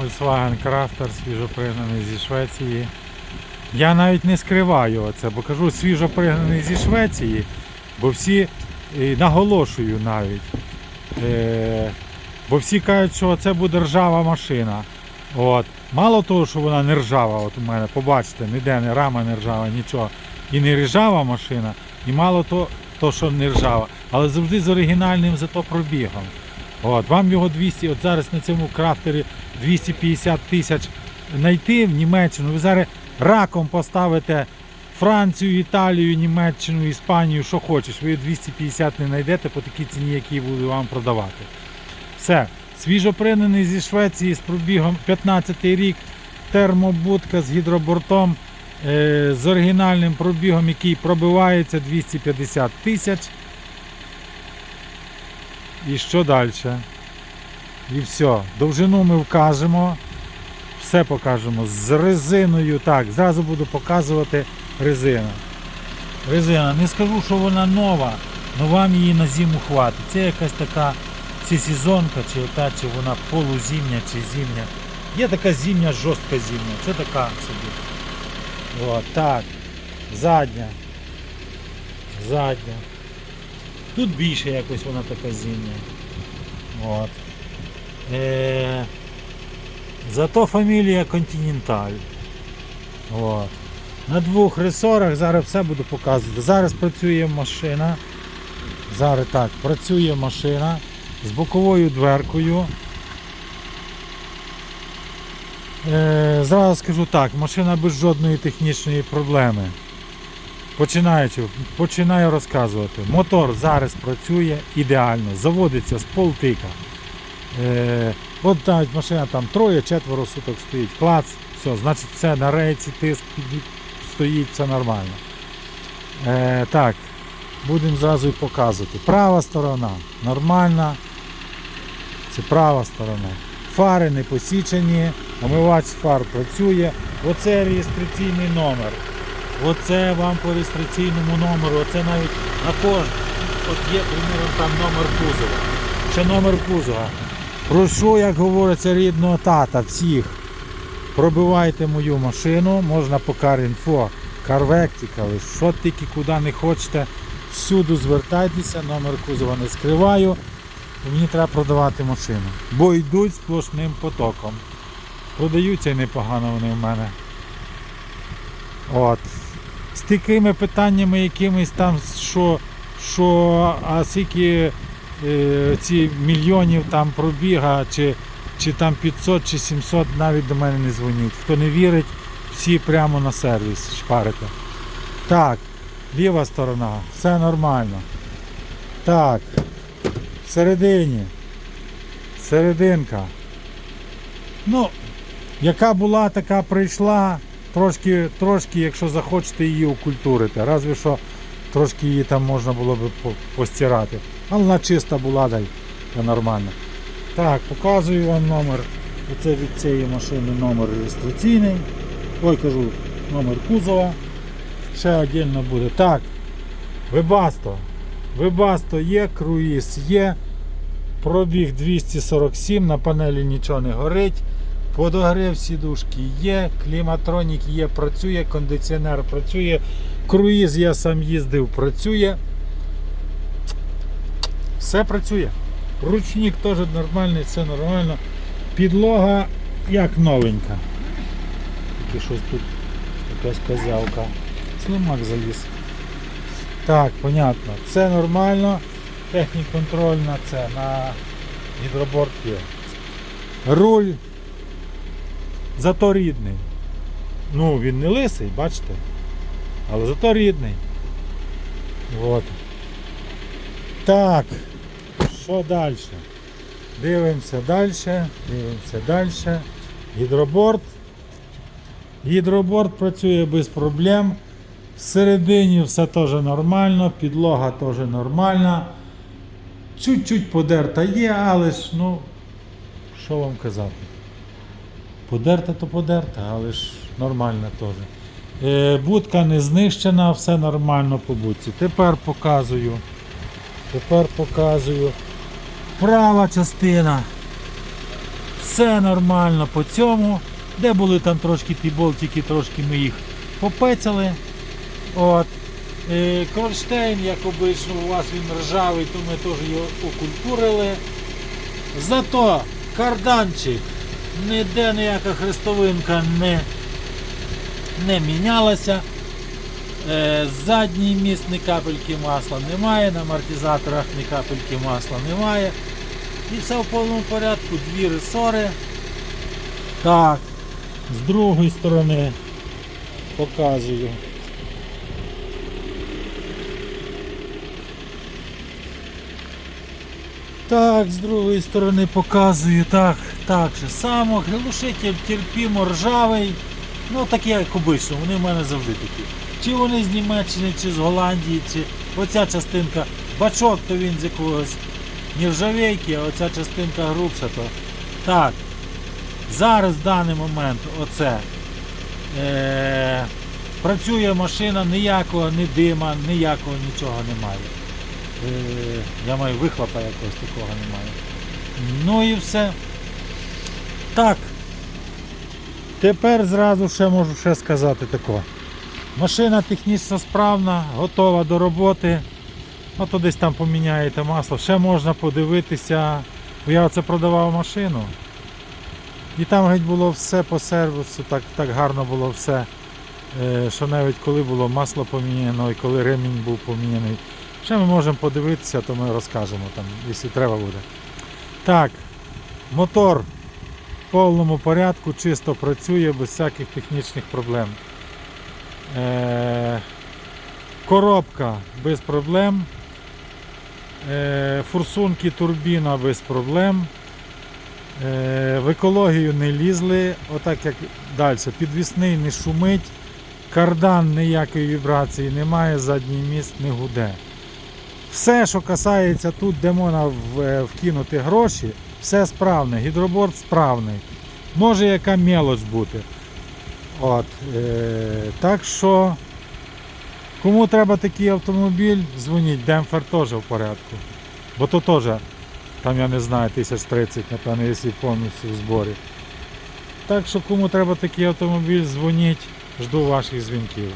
Volkswagen Crafter свіжопригнаний зі Швеції. Я навіть не скриваю оце, бо кажу свіжопригнаний зі Швеції, бо всі наголошую навіть. Е, бо всі кажуть, що це буде ржава машина. От. Мало того, що вона не ржава, от у мене, побачите, ніде не рама не ржава, нічого. І не ржава машина, і мало то, то, що не ржава, але завжди з оригінальним зато пробігом. От, вам його 200, от зараз на цьому крафтері 250 тисяч знайти в Німеччину. Ви зараз раком поставите Францію, Італію, Німеччину, Іспанію, що хочеш. Ви 250 не знайдете по такій ціні, які буду вам продавати. Все. Свіжопринений зі Швеції з пробігом 15 рік, термобудка з гідробортом, е, з оригінальним пробігом, який пробивається 250 тисяч. І що далі? І все. Довжину ми вкажемо. Все покажемо. З резиною. Так, зразу буду показувати резину. Резина. Не скажу, що вона нова, але вам її на зиму хватить. Це якась така чи сезонка, чи та, чи вона полузімня, чи зимня. Є така зимня, жорстка зимня. Це така собі. От, так. Задня. Задня. Тут більше якось вона така зимня. От. Е, зато фамілія Континенталь. От. На двох ресорах зараз все буду показувати. Зараз працює машина. Зараз так, працює машина з боковою дверкою. Е, зразу скажу так, машина без жодної технічної проблеми. Починаючи, починаю розказувати. Мотор зараз працює ідеально, заводиться з полтика. Е, от навіть машина там троє-четверо суток стоїть, клац, все, значить все на рейці, тиск стоїть, все нормально. Е, так, будемо зразу і показувати. Права сторона нормальна. Це права сторона. Фари не посічені, омивач фар працює. Оце реєстраційний номер. Оце вам по реєстраційному номеру, оце навіть на кожному. От є, приміром, там номер кузова. Ще номер кузова. Прошу, як говориться, рідного тата всіх. Пробивайте мою машину, можна по Car.Info, CarVectical, що тільки куди не хочете, всюди звертайтеся, номер кузова не скриваю. Мені треба продавати машину. Бо йдуть сплошним потоком. Продаються непогано вони в мене. От. З такими питаннями якимись там, що, що а скільки ці мільйонів там пробіга, чи, чи там 500 чи 700 навіть до мене не дзвоніть. Хто не вірить, всі прямо на сервіс шпарите. Так, ліва сторона, все нормально. Так, всередині. Серединка. Ну, яка була, така прийшла. Трошки, трошки, якщо захочете її окультурити. Разве що трошки її там можна було б постирати. Але вона чиста була, дай нормально. Так, показую вам номер. Оце від цієї машини номер реєстраційний. Ой, кажу, номер кузова. Ще віддільно буде. Так, Вебасто. Вебасто є, круїз є. Пробіг 247, на панелі нічого не горить. Подогрів сідушки є, кліматронік є, працює, кондиціонер працює, круїз я сам їздив, працює. Все працює. Ручник теж нормальний, все нормально. Підлога як новенька. Тільки щось тут якась козявка. Слимак заліз. Так, понятно. Це нормально. Технік контроль на це, на гідроборд є. Руль зато рідний. Ну, він не лисий, бачите? Але зато рідний. От. Так, що далі? Дивимося далі, дивимося далі. Гідроборд. Гідроборд працює без проблем. Всередині все теж нормально, підлога теж нормальна. Чуть-чуть подерта є, але ж, ну, що вам казати? Подерта то подерта, але ж нормально теж. Е, будка не знищена, все нормально по будці. Тепер показую. Тепер показую. Права частина. Все нормально по цьому. Де були там трошки ті болтики, трошки ми їх попецяли. От. Е, Кронштейн, як обично, у вас він ржавий, то ми теж його окультурили. Зато карданчик, ніде ніяка хрестовинка не, не мінялася. Е, Задній міст ні капельки масла немає, на амортизаторах ні капельки масла немає. І все в повному порядку, дві ресори. Так, з другої сторони показую. Так, з другої сторони показую, так, так же само, глушитель терпімо ржавий, ну такі як обично, вони в мене завжди такі. Чи вони з Німеччини, чи з Голландії, чи оця частинка, бачок, то він з якогось нержавейки, оця частинка грубша, то так. Зараз в даний момент оце е, працює машина, ніякого ні дима, ніякого нічого немає. Е, я маю вихлопа якогось такого немає. Ну і все. Так. Тепер зразу ще можу ще сказати тако. Машина технічно справна, готова до роботи. Ну то десь там поміняєте масло. Ще можна подивитися. Бо я оце продавав машину. І там геть було все по сервісу, так, так гарно було все. Е, що навіть коли було масло поміняно і коли ремінь був поміняний. Ще ми можемо подивитися, то ми розкажемо там, якщо треба буде. Так, мотор в повному порядку, чисто працює, без всяких технічних проблем. Е, коробка без проблем. Е, форсунки турбіна без проблем. Е, в екологію не лізли, отак як далі. Підвісний не шумить, кардан ніякої вібрації немає, задній міст не гуде. Все, що касається тут, де можна е, вкинути гроші, все справне, гідроборд справний. Може яка мелоч бути. От, е, так що, кому треба такий автомобіль, дзвоніть, демпфер теж в порядку. Бо то теж, там я не знаю, 1030, напевно, якщо повністю в зборі. Так що кому треба такий автомобіль, дзвоніть, жду ваших дзвінків.